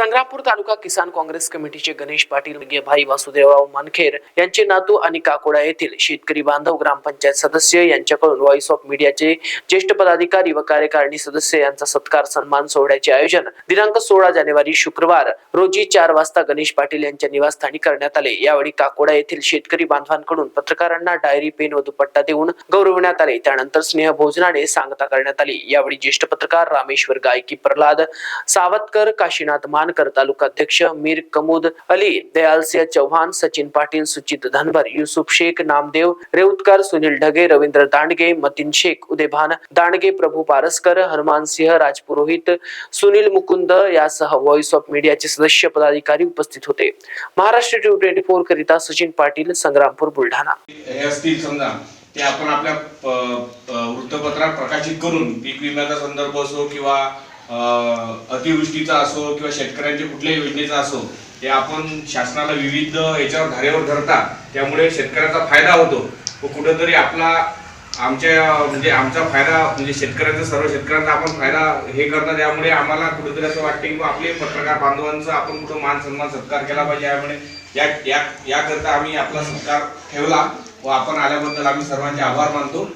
संग्रामपूर तालुका किसान काँग्रेस कमिटीचे गणेश पाटील भाई वासुदेवराव मानखेर यांचे नातू आणि काकोडा येथील शेतकरी बांधव ग्रामपंचायत सदस्य यांच्याकडून व्हॉइस ऑफ मीडियाचे ज्येष्ठ पदाधिकारी व कार्यकारिणी सदस्य यांचा सत्कार सन्मान सोहळ्याचे आयोजन दिनांक सोळा जानेवारी शुक्रवार रोजी चार वाजता गणेश पाटील यांच्या निवासस्थानी करण्यात आले. यावेळी काकोडा येथील शेतकरी बांधवांकडून पत्रकारांना डायरी पेन व दुपट्टा देऊन गौरविण्यात आले. त्यानंतर स्नेह भोजनाने सांगता करण्यात आली. यावेळी ज्येष्ठ पत्रकार रामेश्वर गायकी प्रल्हाद सावतकर काशीनाथ मान मानकर तालुका अध्यक्ष मीर कमूद अली दयालसिंह चव्हाण सचिन पाटील सुचित धनभर युसुफ शेख नामदेव रेऊतकर सुनील ढगे रवींद्र दांडगे मतीन शेख उदयभान दांडगे प्रभू पारसकर हनुमान सिंह राजपुरोहित सुनील मुकुंद यासह व्हॉइस ऑफ मीडियाचे सदस्य पदाधिकारी उपस्थित होते. महाराष्ट्र टू ट्वेंटी फोर करिता सचिन पाटील संग्रामपूर बुलढाणा. हे असतील समजा ते आपण आपल्या वृत्तपत्रात प्रकाशित करून पीक विम्याचा संदर्भ असो किंवा अतिवृष्टीचा असो किंवा शेतकऱ्यांच्या कुठल्याही योजनेचा असो ते आपण शासनाला विविध याच्यावर धारेवर धरता त्यामुळे शेतकऱ्याचा फायदा होतो. व कुठंतरी आपला आमच्या म्हणजे आमचा फायदा म्हणजे शेतकऱ्यांचा सर्व शेतकऱ्यांचा आपण फायदा हे करता त्यामुळे आम्हाला कुठेतरी असं वाटते की आपले पत्रकार बांधवांचा आपण कुठं मान सन्मान सत्कार केला पाहिजे यामुळे या या याकरता आम्ही आपला सत्कार ठेवला. व आपण आल्याबद्दल आम्ही सर्वांचे आभार मानतो.